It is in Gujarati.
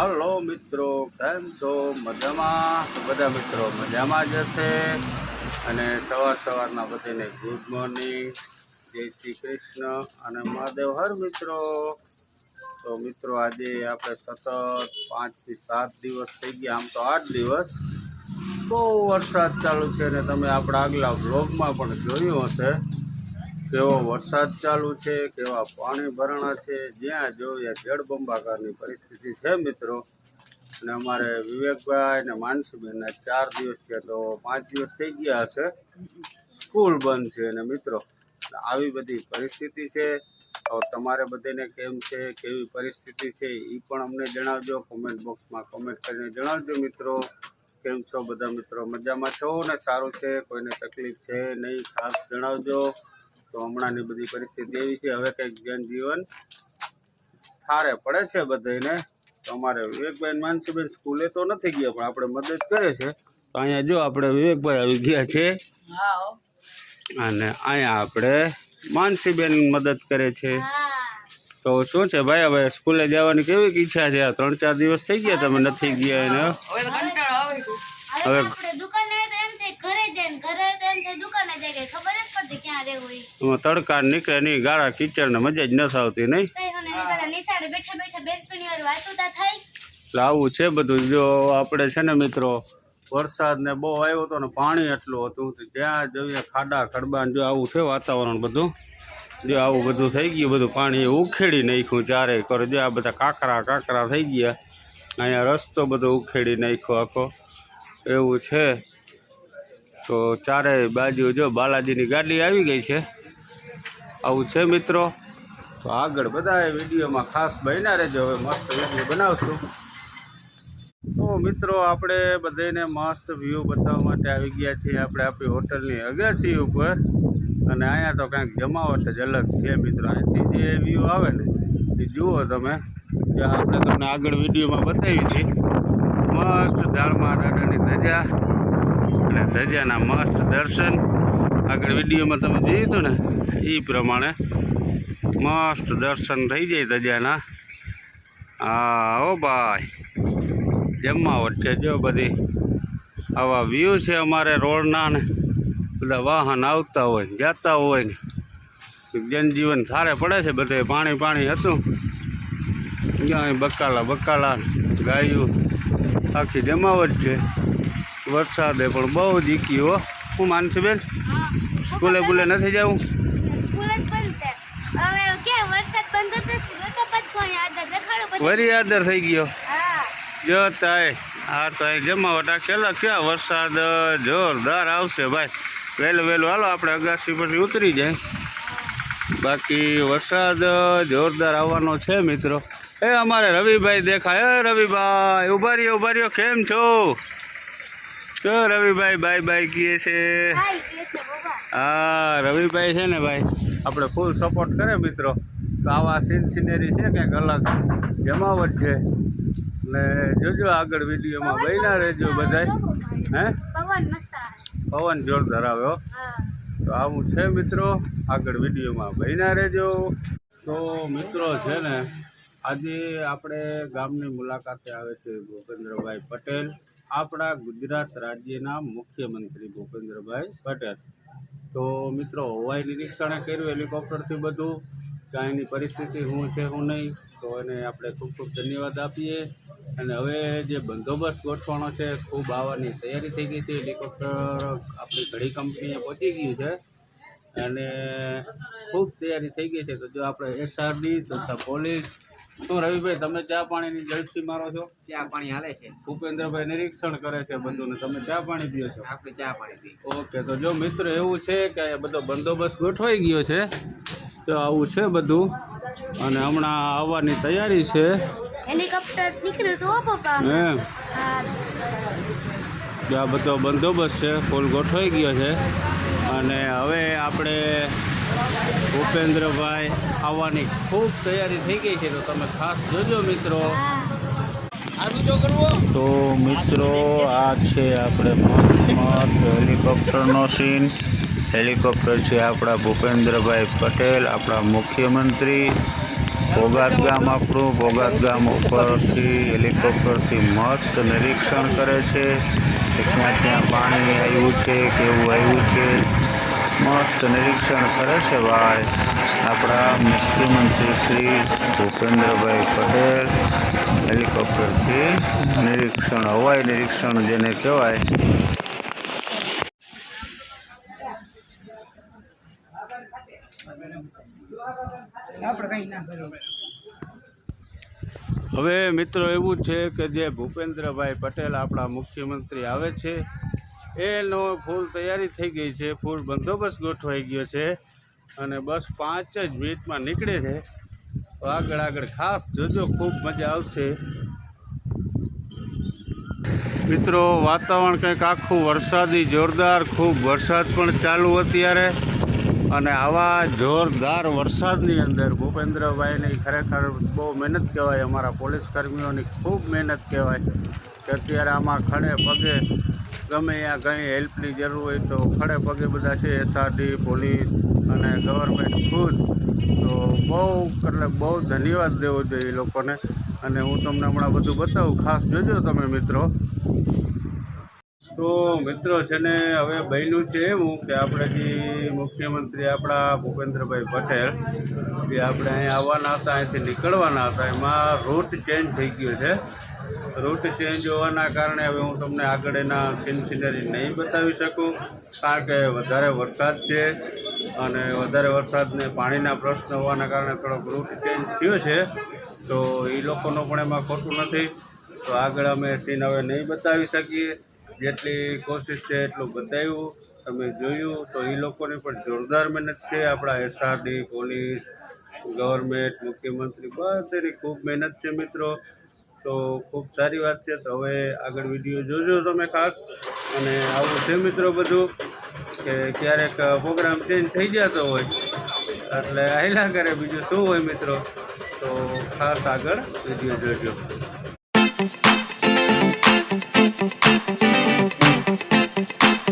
હલો મિત્રો, કેમ છો? મજામાં? બધા મિત્રો મજામાં જ હશે? અને સવાર સવારના બધાને ગુડ મોર્નિંગ જય શ્રી કૃષ્ણ અને મહાદેવ. હર મિત્રો, તો મિત્રો આજે આપણે સતત પાંચથી સાત દિવસ થઈ ગયા, આમ તો આઠ દિવસ. બહુ વરસાદ ચાલુ છે અને તમે આપણા આગલા બ્લોગમાં પણ જોયું હશે. કેવો વરસાદ ચાલુ છે, કેવા પાણી ભરણા છે, જ્યાં જોઈએ જળબંબાકારની પરિસ્થિતિ છે મિત્રો. અને અમારે વિવેકભાઈ અને માનસીબેન ચાર દિવસ કે તો પાંચ દિવસ થઈ ગયા હશે. સ્કૂલ બંધ છે અને મિત્રો, આવી બધી પરિસ્થિતિ છે. હવે તમારે બધાને કેમ છે, કેવી પરિસ્થિતિ છે એ પણ અમને જણાવજો. કોમેન્ટ બોક્સમાં કોમેન્ટ કરીને જણાવજો મિત્રો. કેમ છો બધા મિત્રો? મજામાં છો? ને સારું છે? કોઈને તકલીફ છે? નહીં, ખાસ જણાવજો. તો હમણાંની બધી પરિસ્થિતિ એવી છે હવે કંઈક જનજીવન થારે પડે છે બધાને તો અમારે વિવેકભાઈ માનસીબેન સ્કૂલે તો નથી ગયા પણ આપણે મદદ કરે છે. તો અહીંયા જો આપણે વિવેકભાઈ આવી ગયા છે. અને અહીંયા આપણે માનસીબેન મદદ કરે છે. તો શું છે ભાઈ હવે સ્કૂલે જવાની કેવી ઈચ્છા છે? આ ત્રણ ચાર દિવસ થઈ ગયા તમે નથી ગયા એને? હવે હવે આપણે દુકાને તો એમ થાય ઘરે જાય ને ઘરે તો એમ થાય દુકાને જાય કે ખબર જ પડતી ક્યાં રહેવું ઈ. એમાં તડકા નીકળે નહીં ગાળા કીચડ ને મજા જ નથી આવતી નહીં? એટલે આવું છે બધું. જો આપણે છે ને મિત્રો વરસાદ ને બહુ આવ્યો હતો ને પાણી એટલું હતું ત્યાં જોઈએ ખાડા ખડબા જો આવું છે વાતાવરણ બધું. જો આવું બધું થઈ ગયું બધું પાણી ઉખેડી નાખ્યું ચારે કરે. જો આ બધા કાંકરા કાંકરા થઈ ગયા અહીંયા રસ્તો બધો ઉખેડી નાખ્યો આખો. એવું છે. તો ચારેય બાજુ જો બાલાજીની ગાડી આવી ગઈ છે. આવું છે મિત્રો. તો આગળ બધા વિડીયોમાં ખાસ બન્યા રહેજો. હવે મસ્ત વીડિયો બનાવશું. તો મિત્રો, આપણે બધાને મસ્ત વ્યૂ બતાવવા માટે આવી ગયા છીએ. આપણે આપણી હોટલની અગાસી ઉપર. અને અહીંયા તો કાંઈક જમાવટ જ અલગ છે મિત્રો. અહીંથી જે વ્યૂ આવે ને, એ જુઓ તમે. જે આપણે તમને આગળ વિડીયોમાં બતાવી છીએ મસ્ત ધાળમાં દાદાની ધજા. અને ધજાના મસ્ત દર્શન. આગળ વિડીયોમાં તમે જોયું હતું ને એ પ્રમાણે મસ્ત દર્શન થઈ જાય ધજાના હા ઓ ભાઈ, જમવા છે જો બધી આવા વ્યૂ છે અમારે રોડના ને, બધા વાહન આવતા હોય ને, જતા હોય ને. જનજીવન સારે પડે છે બધે, પાણી પાણી હતું. ત્યાં બકાલા બકાલા ગાયું આખી જમાવટ છે વરસાદે પણ બહુ દીકી હો. હું માનશું બેન સ્કૂલે બુલે નથી જવું? વરી આદર થઈ ગયો. જો તાય હા તો અહીં જમાવટ આ કેટલા ક્યાં વરસાદ જોરદાર આવશે ભાઈ. વહેલું વહેલું હાલો આપણે અગાસી પરથી ઉતરી જાય. બાકી વરસાદ જોરદાર આવવાનો છે મિત્રો. એ અમારે રવિભાઈ દેખાય. એ રવિભાઈ ઊભા રહ્યો ઊભા રહ્યો. કેમ છો? તો રવિભાઈ બાય બાય કીએ છે. હા રવિભાઈ છે ને ભાઈ આપણે ફૂલ સપોર્ટ કરે મિત્રો. તો આવા સીન સિનેરી છે કંઈક અલગ જમાવટ છે. એટલે જોજો આગળ વિડીયોમાં બહેના રહેજો બધાય. હે પવન જોર ધરાવ્યો તો આવું છે મિત્રો આગળ વિડીયોમાં બહેના રહેજો. તો મિત્રો છે ને આજે આપણે ગામની મુલાકાતે આવે છે ભૂપેન્દ્રભાઈ પટેલ. આપણા ગુજરાત રાજ્યના મુખ્યમંત્રી ભૂપેન્દ્રભાઈ પટેલ. તો મિત્રો હવાઈ નિરીક્ષણે કર્યું હેલિકોપ્ટરથી બધું, કે અહીંની પરિસ્થિતિ શું છે, શું નહીં, તો એને આપણે ખૂબ ખૂબ ધન્યવાદ આપીએ. અને હવે જે બંદોબસ્ત ગોઠવણો છે, ખૂબ આવવાની તૈયારી થઈ ગઈ છે. હેલિકોપ્ટર આપણી ઘડી કંપનીએ પહોંચી ગયું છે. અને ખૂબ તૈયારી થઈ ગઈ છે. તો જો આપણે એસઆરડી તથા પોલીસ શું રવિભાઈ તમે ચા પાણીની જલસી મારો છો? ચા પાણી હાલે છે. ભૂપેન્દ્રભાઈ નિરીક્ષણ કરે છે બધું ને તમે ચા પાણી પીઓ છો? આપણે ચા પાણી પી ઓકે તો જો મિત્ર એવું છે કે બધો બંદોબસ્ત ગોઠવાઈ ગયો છે તો આવું છે બધું. અને હમણાં આવવાની તૈયારી છે. હેલિકોપ્ટર નીકળ્યું તો પપ્પા. હે. આ બધો બંદોબસ્ત છે ફૂલ ગોઠવાઈ ગયો છે. અને હવે આપણે ભૂપેન્દ્રભાઈ આવવાની ખૂબ તૈયારી થઈ ગઈ છે. તો તમે ખાસ જોજો મિત્રો. તો મિત્રો, આ છે આપણે મસ્ત મસ્ત હેલિકોપ્ટરનો સીન હેલિકોપ્ટર છે આપણા ભૂપેન્દ્રભાઈ પટેલ, આપણા મુખ્યમંત્રી. ભોગાત ગામ આપણું ભોગાત ગામ ઉપરથી હેલિકોપ્ટરથી મસ્ત નિરીક્ષણ કરે છે કે ક્યાં ક્યાં પાણી આવ્યું છે, કેવું આવ્યું છે. મસ્ત નિરીક્ષણ કરે છે ભાઈ. આપણા મુખ્યમંત્રી શ્રી ભૂપેન્દ્રભાઈ પટેલ હેલિકોપ્ટરથી નિરીક્ષણ, હવાઈ નિરીક્ષણ જેને કહેવાય. હવે મિત્રો એવું છે કે જે ભૂપેન્દ્રભાઈ પટેલ આપણા મુખ્યમંત્રી આવે છે એનો ફૂલ તૈયારી થઈ ગઈ છે. ફૂલ બંદોબસ્ત ગોઠવાઈ ગયો છે અને બસ પાંચ જ મિનિટમાં નીકળે છે. આગળ આગળ ખાસ જોજો, ખૂબ મજા આવશે. મિત્રો, વાતાવરણ કંઈક આખું વરસાદી, જોરદાર, ખૂબ વરસાદ પણ ચાલુ અત્યારે. અને આવા જોરદાર વરસાદની અંદર ભૂપેન્દ્રભાઈની ખરેખર બહુ મહેનત કહેવાય, અમારા પોલીસ કર્મીઓની ખૂબ મહેનત કહેવાય કે અત્યારે આમાં ખડે પગે ગમે ત્યાં કંઈ હેલ્પની જરૂર હોય તો ખડે પગે બધા છે, એસઆરડી, પોલીસ અને ગવર્મેન્ટ ખુદ. તો બહુ, એટલે બહુ ધન્યવાદ દેવો જોઈએ એ લોકોને. અને હું તમને હમણાં બધું બતાવું. ખાસ જોજો તમે મિત્રો. તો મિત્રો છે ને હવે બન્યું છે એવું કે આપણે જે મુખ્યમંત્રી આપણા ભૂપેન્દ્રભાઈ પટેલ, જે આપણે અહીં આવવાના હતા, અહીંથી નીકળવાના હતા, એમાં રૂટ ચેન્જ થઈ ગયો છે. રૂટ ચેન્જ હોવાના કારણે હવે હું તમને આગળ એના સીન સિનરી નહીં બતાવી શકું, કારણ કે વધારે વરસાદ છે અને વધારે વરસાદને પાણીના પ્રશ્ન હોવાના કારણે થોડોક રૂટ ચેન્જ થયો છે. તો એ લોકોનો પણ એમાં ખોટું નથી. તો આગળ અમે સીન હવે નહીં બતાવી શકીએ. જેટલી કોશિશ છે એટલું બતાવ્યું. તમે જોયું તો એ લોકોની પણ જોરદાર મહેનત છે. આપણા એસઆરડી પોલીસ ગવર્મેન્ટ મુખ્યમંત્રી, બધાની ખૂબ મહેનત છે મિત્રો. તો ખૂબ સારી વાત છે. તો હવે આગળ વીડિયો જોજો તમે ખાસ. અને આવું છે મિત્રો બધું, કે ક્યારેક પ્રોગ્રામ ચેન્જ થઈ જતો હોય. એટલે આયલા કરે બીજું શું હોય મિત્રો? તો ખાસ આગળ વીડિયો જોજો.